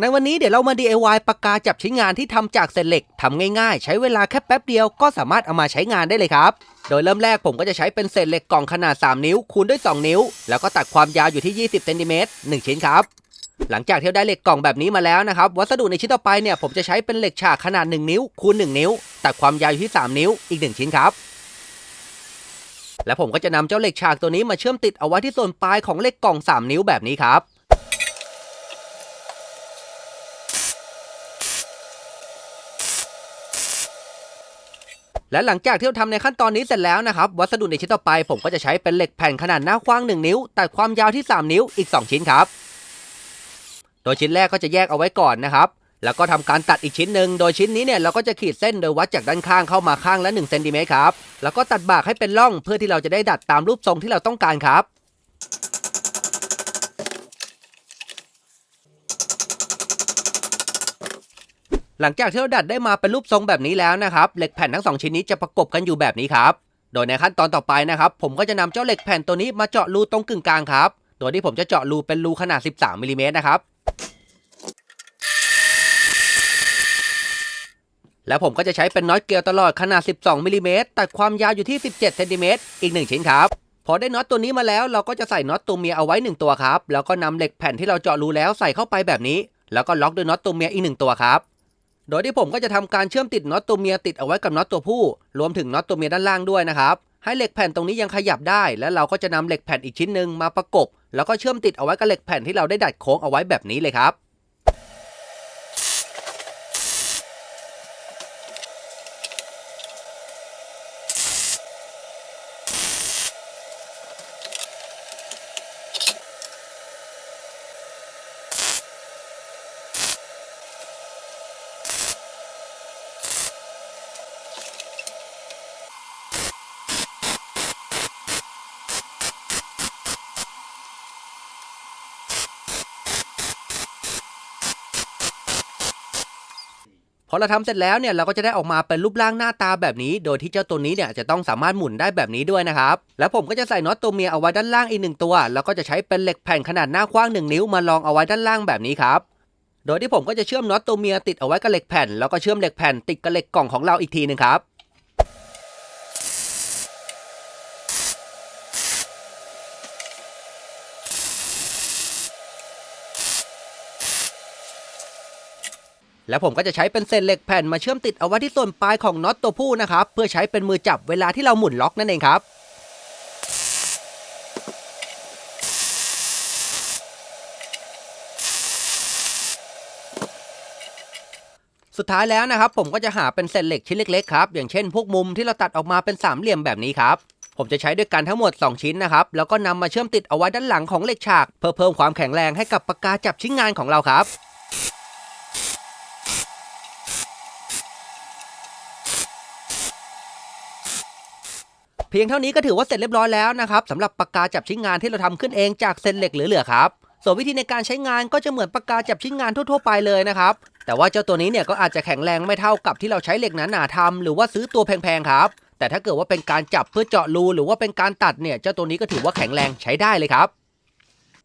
ในวันนี้เดี๋ยวเรามา DIY ปากกาจับชิ้นงานที่ทำจากเศษเหล็กทำง่ายๆ ใช้เวลาแค่แป๊บเดียวก็สามารถเอามาใช้งานได้เลยครับ โดยเริ่มแรกผมก็จะใช้เป็นเศษเหล็กกล่องขนาด 3 นิ้ว คูณด้วย 2 นิ้ว แล้วก็ตัดความยาวอยู่ที่ 20เซนติเมตร1ชิ้นครับ หลังจากที่ได้เหล็กกล่องแบบนี้มาแล้วนะครับ วัสดุในชิ้นต่อไปเนี่ยผมจะใช้เป็นเหล็กฉากขนาด 1 นิ้ว คูณ 1 นิ้ว ตัดความยาวอยู่ที่ 3 นิ้ว อีก 1 ชิ้นครับและผมก็จะนำเจ้าเหล็กฉากตัวนี้มาเชื่อมติดเอาไว้ที่ส่วนปลายของเหล็กกล่อง 3 นิ้วแบบนี้ครับ และหลังจากที่เราทำในขั้นตอนนี้เสร็จแล้วนะครับวัสดุในชิ้นต่อไปผมก็จะใช้เป็นเหล็กแผ่นขนาดหน้ากว้าง 1 นิ้ว ตัดความยาวที่ 3 นิ้วอีก 2 ชิ้นครับ โดยชิ้นแรกก็จะแยกเอาไว้ก่อนนะครับแล้วก็ทำการตัดอีกชิ้นหนึ่งโดยชิ้นนี้เนี่ยเราก็จะขีดเส้นโดยวัดจากด้านข้างเข้ามาข้างละ1เซนติเมตรครับแล้วก็ตัดบากให้เป็นร่องเพื่อที่เราจะได้ดัดตามรูปทรงที่เราต้องการครับ หลังจากที่เราดัดได้มาเป็นรูปทรงแบบนี้แล้วนะครับเหล็กแผ่นทั้งสองชิ้นนี้จะประกบกันอยู่แบบนี้ครับ โดยในขั้นตอนต่อไปนะครับ ผมก็จะนำเจ้าเหล็กแผ่นตัวนี้มาเจาะรูตรงกึ่งกลางครับ โดยที่ผมจะเจาะรูเป็นรูขนาด 13มิลลิเมตรนะครับ แล้วผมก็จะใช้เป็นน็อตเกลียวตลอดขนาด 12มิลลิเมตรตัดความยาวอยู่ที่ 17เซนติเมตรอีก 1 ชิ้นครับพอได้น็อตตัวนี้มาแล้วเราก็จะใส่น็อตตัวเมียเอาไว้ 1 ตัวครับ แล้วก็นำเหล็กแผ่นที่เราเจาะรูแล้วใส่เข้าไปแบบนี้ แล้วก็ล็อกด้วยน็อตตัวเมียอีก 1 ตัวครับ โดยที่ผมก็จะทำการเชื่อมติดน็อตตัวเมียติดเอาไว้กับน็อตตัวผู้ รวมถึงน็อตตัวเมียด้านล่างด้วยนะครับ ให้เหล็กแผ่นตรงนี้ยังขยับได้ แล้วเราก็จะนำเหล็กแผ่นอีกชิ้นหนึ่งมาประกบ แล้วก็เชื่อมติดเอาไว้กับเหล็กแผ่นที่เราได้ดัดโค้งเอาไว้แบบนี้เลยครับ พอเราทำเสร็จแล้วเนี่ยเราก็จะได้ออกมาเป็นรูปร่างหน้าตาแบบนี้ โดยที่เจ้าตัวนี้เนี่ยจะต้องสามารถหมุนได้แบบนี้ด้วยนะครับ แล้วผมก็จะใส่น็อตตัวเมียเอาไว้ด้านล่างอีกหนึ่งตัว แล้วก็จะใช้เป็นเหล็กแผ่นขนาดหน้ากว้าง 1 นิ้วมาลองเอาไว้ด้านล่างแบบนี้ครับ โดยที่ผมก็จะเชื่อมน็อตตัวเมียติดเอาไว้กับเหล็กแผ่น แล้วก็เชื่อมเหล็กแผ่นติดกับเหล็กกล่องของเราอีกทีหนึงครับ แล้วผมก็จะใช้เป็นเศษเหล็กแผ่นมาเชื่อมติดเอาไว้ที่ส่วนปลายของน็อตตัวผู้นะครับ เพื่อใช้เป็นมือจับเวลาที่เราหมุนล็อกนั่นเองครับสุดท้ายแล้วนะครับผมก็จะหาเป็นเศษเหล็กชิ้นเล็กๆครับอย่างเช่นพวกมุมที่เราตัดออกมาเป็นสามเหลี่ยมแบบนี้ครับผมจะใช้ด้วยกันทั้งหมด 2 ชิ้นนะครับแล้วก็นำมาเชื่อมติดเอาไว้ด้านหลังของเหล็กฉาก เพื่อเพิ่มความแข็งแรงให้กับปากกาจับชิ้นงานของเราครับ เพียงเท่านี้ก็ถือว่าเสร็จเรียบร้อยแล้วนะครับสำหรับปากกาจับชิ้นงานที่เราทำขึ้นเองจากเส้นเหล็กเหลือๆครับส่วนวิธีในการใช้งานก็จะเหมือนปากกาจับชิ้นงานทั่วๆไปเลยนะครับแต่ว่าเจ้าตัวนี้เนี่ยก็อาจจะแข็งแรงไม่เท่ากับที่เราใช้เหล็กหนาๆทำหรือว่าซื้อตัวแพงๆครับ แต่ถ้าเกิดว่าเป็นการจับเพื่อเจาะรูหรือว่าเป็นการตัดเนี่ยเจ้าตัวนี้ก็ถือว่าแข็งแรงใช้ได้เลยครับ